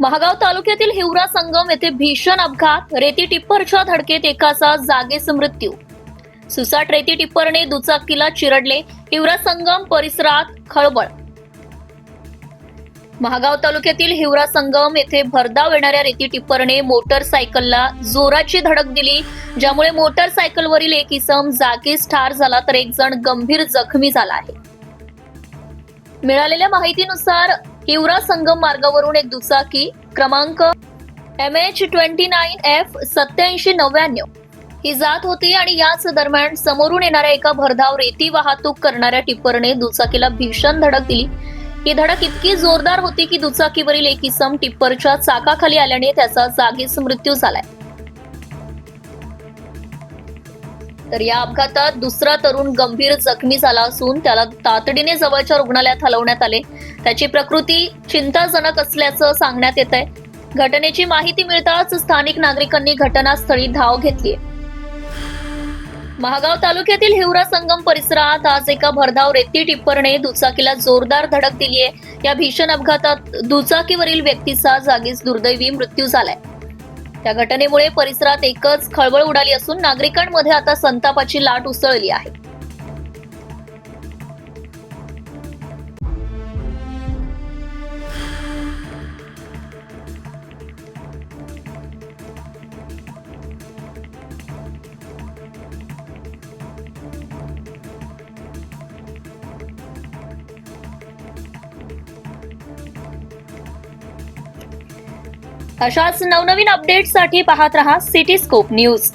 महागाव तालुक्यातील हिवरा संगम येथे भीषण अपघात. रेती टिप्परच्या धडकेत एकाचा जागेस मृत्यू. सुसाट रेती टिप्परने दुचाकीला चिरडले. हिवरा संगम परिसरात खळबळ. महागाव तालुक्यातील हिवरा संगम येथे भरधाव येणाऱ्या रेती टिप्परने मोटरसायकलला जोराची धडक दिली. ज्यामुळे मोटरसायकलवरील एक इसम जागीच ठार झाला तर एक जण गंभीर जखमी झाला आहे. मिळालेल्या माहितीनुसार हिवरा संगम मार्गावरून एक दुचाकी क्रमांक M H twenty nine F सत्याऐंशी नव्याण्णव. ही जात होती आणि याच दरम्यान समोरून येणाऱ्या एका भरधाव रेती वाहतूक करणाऱ्या टिप्परने दुचाकीला भीषण धडक दिली. ही धडक इतकी जोरदार होती की दुचाकीवरील एक इसम टिप्परच्या चाकाखाली आल्याने त्याचा जागीच मृत्यू झालाय. तर या अपघातात दुसरा तरुण गंभीर जखमी झाला असून त्याला तातडीने जवळच्या रुग्णालयात हलवण्यात आले. त्याची प्रकृती चिंताजनक असल्याचं सांगण्यात येत आहे घटनेची माहिती मिळताच स्थानिक नागरिकांनी घटनास्थळी धाव घेतली महागाव तालुक्यातील हिवरा संगम परिसरात आज एका भरधाव रेती टिप्परने दुचाकीला जोरदार धडक दिली आहे या भीषण अपघातात दुचाकीवरील व्यक्तीचा जागीच दुर्दैवी मृत्यू झालाय. या घटनेमुळे परिसरात एकच खळबळ उडाली असून नागरिकांमध्ये आता संतापाची लाट उसळली आहे. अशाच नवनवीन अपडेटसाठी पाहत रहा सिटी स्कोप न्यूज